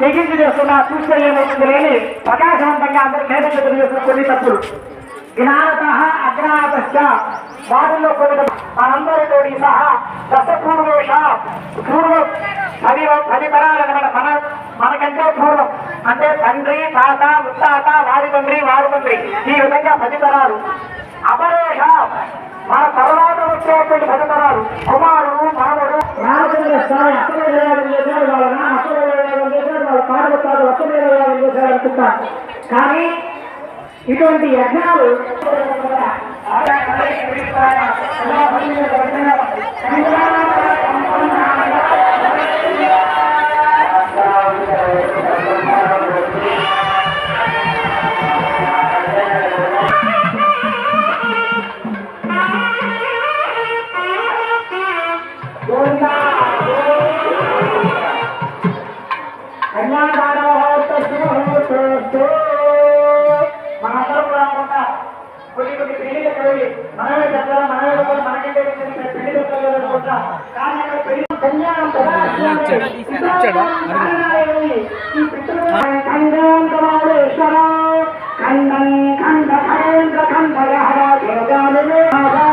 తెగించి చేస్తున్న చూస్తే ఏమవుతుంది లేని ప్రకాశవంతంగా అందరూ మేధకు తెలియజేస్తున్న కొన్ని తప్పులు. జ్ఞానత అజ్ఞాత వారిలో కొన్ని మనందరితో మనందరితోటి సహా దశపూర్వేష పూర్వం పది పది తరాలన్నమాట మన మనకంటే పూర్వం. అంటే తండ్రి తాత ముత్తాత వారి తండ్రి వారి తండ్రి. ఈ విధంగా పది తరాలు అపరేష మన తర్వాత వచ్చేటువంటి పది తరాలు కుమారుడు మానవుడు. రామచంద్ర కానీ ఇటువంటి యజ్ఞాలు పెళ్లి కట్టేది మనమే కట్టాలి మనమే కట్టాలి మనకంటే పెళ్లి కట్టాలి అనుకుంటా కానీ అక్కడ పెళ్లి కళ్యాణం ఖండం ఖండ ఖండ ఖండ దేవాలయ మంగళ